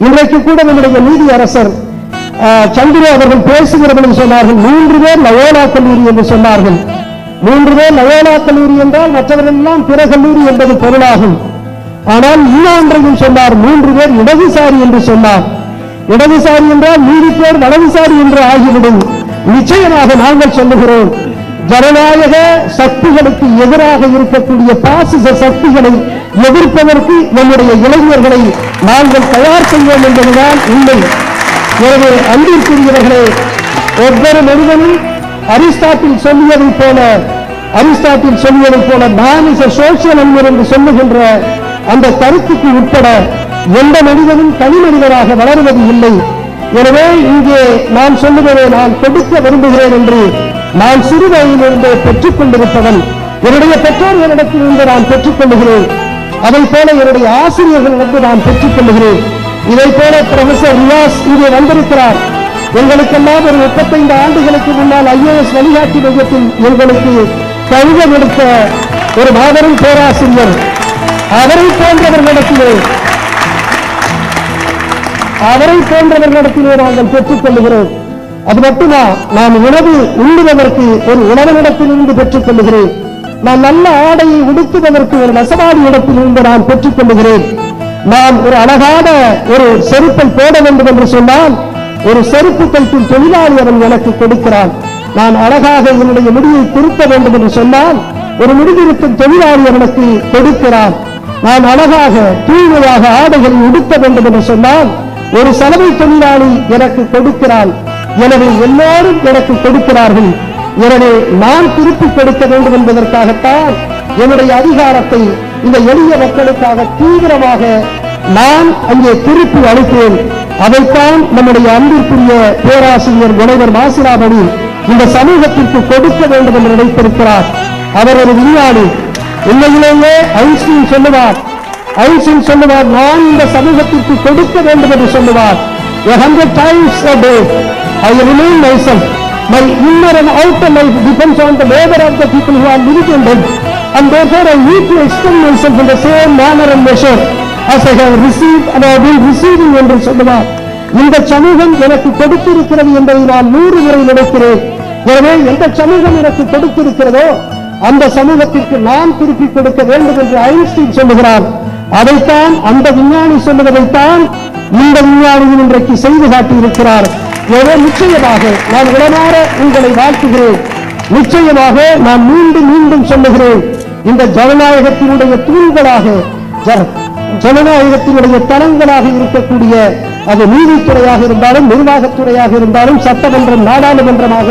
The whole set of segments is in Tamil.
இன்றைக்கு கூட நம்முடைய நீதி அரசர் ஆஹ், சந்திர அவர்கள் பேசுகிற சொன்னார்கள் மூன்று பேர் லயோலா கல்லூரி என்று சொன்னார்கள். மூன்று பேர் லயோலா கல்லூரி என்றால் மற்றவரெல்லாம் பிற கல்லூரி என்பது பொருளாகும். ஆனால் இன்னொன்றையும் சொன்னார் மூன்று பேர் இடதுசாரி என்று சொன்னார். இடதுசாரி என்றால் நீதி பேர் வலதுசாரி என்று ஆகிவிடும். நிச்சயமாக நாங்கள் சொல்லுகிறோம். ஜனநாயக சக்திகளுக்கு எதிராக இருக்கக்கூடிய பாசிச சக்திகளை எதிர்ப்பதற்கு நம்முடைய இளைஞர்களை நாங்கள் தயார் செய்வோம் என்பதுதான் உண்மை. எனவே அன்பிற்குரியவர்களே ஒவ்வொரு மனிதனும் அரிஸ்டாட்டில் சொல்லியதைப் போல அரிஸ்டாட்டில் சொல்லியதைப் போல நான் இஸ் சோசியல் என்று சொல்லுகின்ற அந்த கருத்துக்கு உட்பட எந்த மனிதனும் தனி மனிதராக வளருவது இல்லை. எனவே இங்கே நான் சொல்லுவதை நான் கொடுக்க விரும்புகிறேன் என்று நான் சிறு வயதிலிருந்தே பெற்றுக் கொண்டிருப்பவன் என்னுடைய பெற்றோர்களிடத்திலிருந்து நான் பெற்றுக் கொள்ளுகிறேன். அதை போல என்னுடைய ஆசிரியர்களிடத்து நான் பெற்றுக் கொள்ளுகிறேன். இதை போல ப்ரொஃபசர் ரியாஸ் இங்கே வந்திருக்கிறார். எங்களுக்கெல்லாம் ஒரு முப்பத்தைந்து ஆண்டுகளுக்கு முன்னால் ஐஏஎஸ் வழிகாட்டி மையத்தில் எங்களுக்கு கழுத எடுத்த ஒரு மாபெரும் பேராசிரியர். அவரை போன்றவர்களிடத்திலே அவரை போன்றவர்களிடத்திலே நாங்கள் பெற்றுக் கொள்ளுகிறோம் அது மட்டுமா நான் உணவு உண்ணுவதற்கு ஒரு உணவனிடத்திலிருந்து பெற்றுக் கொள்ளுகிறேன் நான் நல்ல ஆடையை உடுத்துவதற்கு ஒரு நெசவாடி இடத்திலிருந்து நான் பெற்றுக் கொள்ளுகிறேன் நான் ஒரு அழகான ஒரு செருப்பை போட வேண்டும் என்று சொன்னால் ஒரு செருப்பு தைக்கும் தொழிலாளி அவன் எனக்கு கொடுக்கிறான். நான் அழகாக என்னுடைய முடியை திருத்த வேண்டும் என்று சொன்னால் ஒரு முடிதிருத்தும் தொழிலாளி அவனுக்கு கொடுக்கிறான். நான் அழகாக தூய்மையாக ஆடைகளை உடுத்த வேண்டும் என்று சொன்னால் ஒரு சலவை தொழிலாளி எனக்கு கொடுக்கிறான் எனவே எல்லாரும் எனக்கு கொடுக்கிறார்கள். எனவே நான் திருப்பி கொடுக்க வேண்டும் என்பதற்காகத்தான் என்னுடைய அதிகாரத்தை இந்த எளிய மக்களுக்காக தீவிரமாக நான் அங்கே திருப்பி அளித்தேன். அதைத்தான் நம்முடைய அன்பிற்குரிய பேராசிரியர் முனைவர் மாசிராமணி இந்த சமூகத்திற்கு கொடுக்க வேண்டும் என்று நினைத்திருக்கிறார். அவர் ஒரு விஞ்ஞானி. உண்மையிலேயே ஐன்ஸ்டீன் சொல்லுவார் ஐன்ஸ்டீன் சொல்லுவார் நான் இந்த சமூகத்திற்கு கொடுக்க வேண்டும் என்று சொல்லுவார் a hundred times a day I remain myself my inner and outer life depends on the labor of the people who are living and dead and therefore I need to extend myself in the same manner and measure as I have received and I have been receiving என்று சொல்லுவார் இந்த சமூகம் எனக்கு கொடுத்திருக்கிறது என்பதை நான் நூறு முறை நினைக்கிறேன் எனவே எந்த சமூகம் எனக்கு கொடுத்திருக்கிறதோ அந்த சமூகத்திற்கு நான் திருப்பி கொடுக்க வேண்டும் என்று ஐன்ஸ்டீன் சொல்லுகிறார் அதைத்தான் அந்த விஞ்ஞானி சொல்லுவதைத்தான் இந்த விஞ்ஞானியும் இன்றைக்கு செய்து காட்டியிருக்கிறார். எனவே நிச்சயமாக நான் உடனார உங்களை வாழ்த்துகிறேன். நிச்சயமாக நான் மீண்டும் மீண்டும் சொல்லுகிறேன். இந்த ஜனநாயகத்தினுடைய தூண்களாக ஜனநாயகத்தினுடைய தளங்களாக இருக்கக்கூடிய அது நீதித்துறையாக இருந்தாலும் நிர்வாகத்துறையாக இருந்தாலும் சட்டமன்றம் நாடாளுமன்றமாக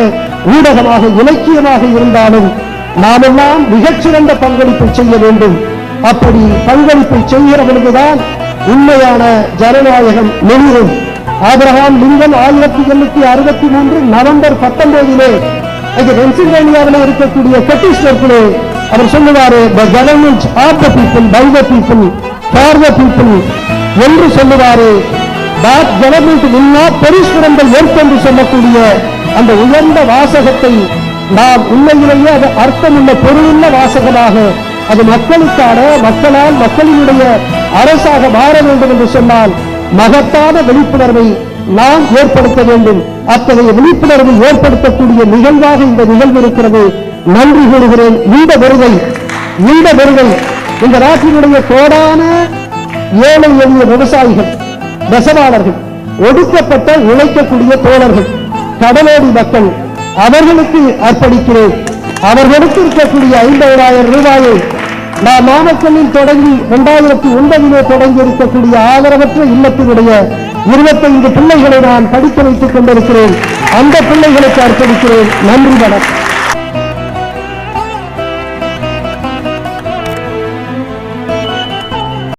ஊடகமாக இலக்கியமாக இருந்தாலும் நாமெல்லாம் மிகச்சிறந்த பங்களிப்பு செய்ய வேண்டும். அப்படி பங்களிப்பை செய்கிற பொழுதுதான் உண்மையான ஜனநாயகம் நெளிரும் ஆபிரகாம் லிங்கன் ஆயிரத்தி எண்ணூத்தி அறுபத்தி மூன்று நவம்பர் பத்தொன்பதிலே அங்கே பென்சில்வேனியாவில் இருக்கக்கூடிய கட்டிஸ்டர்களே அவர் சொல்லுவாரு the government of the people by the people for the people என்று சொல்லுவாரு. That government will not perish என்று சொல்லக்கூடிய அந்த உயர்ந்த வாசகத்தை நாம் உண்மையிலேயே அது அர்த்தமுள்ள பொருளுள்ள வாசகமாக அது மக்களுக்கான மக்களால் மக்களினுடைய அரசாக மாற வேண்டும் என்று சொன்னால் மகத்தான விழிப்புணர்வை நாம் ஏற்படுத்த வேண்டும். அத்தகைய விழிப்புணர்வை ஏற்படுத்தக்கூடிய நிகழ்வாக இந்த நிகழ்வு இருக்கிறது. நன்றி கூறுகிறேன். இந்த வருகை இந்த வருகை இந்த நாட்டினுடைய கோடான ஏழை எளிய விவசாயிகள் நெசவாளர்கள் ஒடுக்கப்பட்ட உழைக்கக்கூடிய தோழர்கள் கடலோடி மக்கள் அவர்களுக்கு அர்ப்பணிக்கிறேன். அவர்களுக்கு இருக்கக்கூடிய ஐம்பதாயிரம் ரூபாயை நான் நாமக்கல்லில் தொடங்கி இரண்டாயிரத்தி ஒன்பதிலே தொடங்கி இருக்கக்கூடிய ஆதரவற்ற இல்லத்தினுடைய இருபத்தைந்து பிள்ளைகளை நான் படிக்க வைத்துக் கொண்டிருக்கிறேன். அந்த பிள்ளைகளுக்கு அர்ப்பணிக்கிறேன். நன்றி வணக்கம்.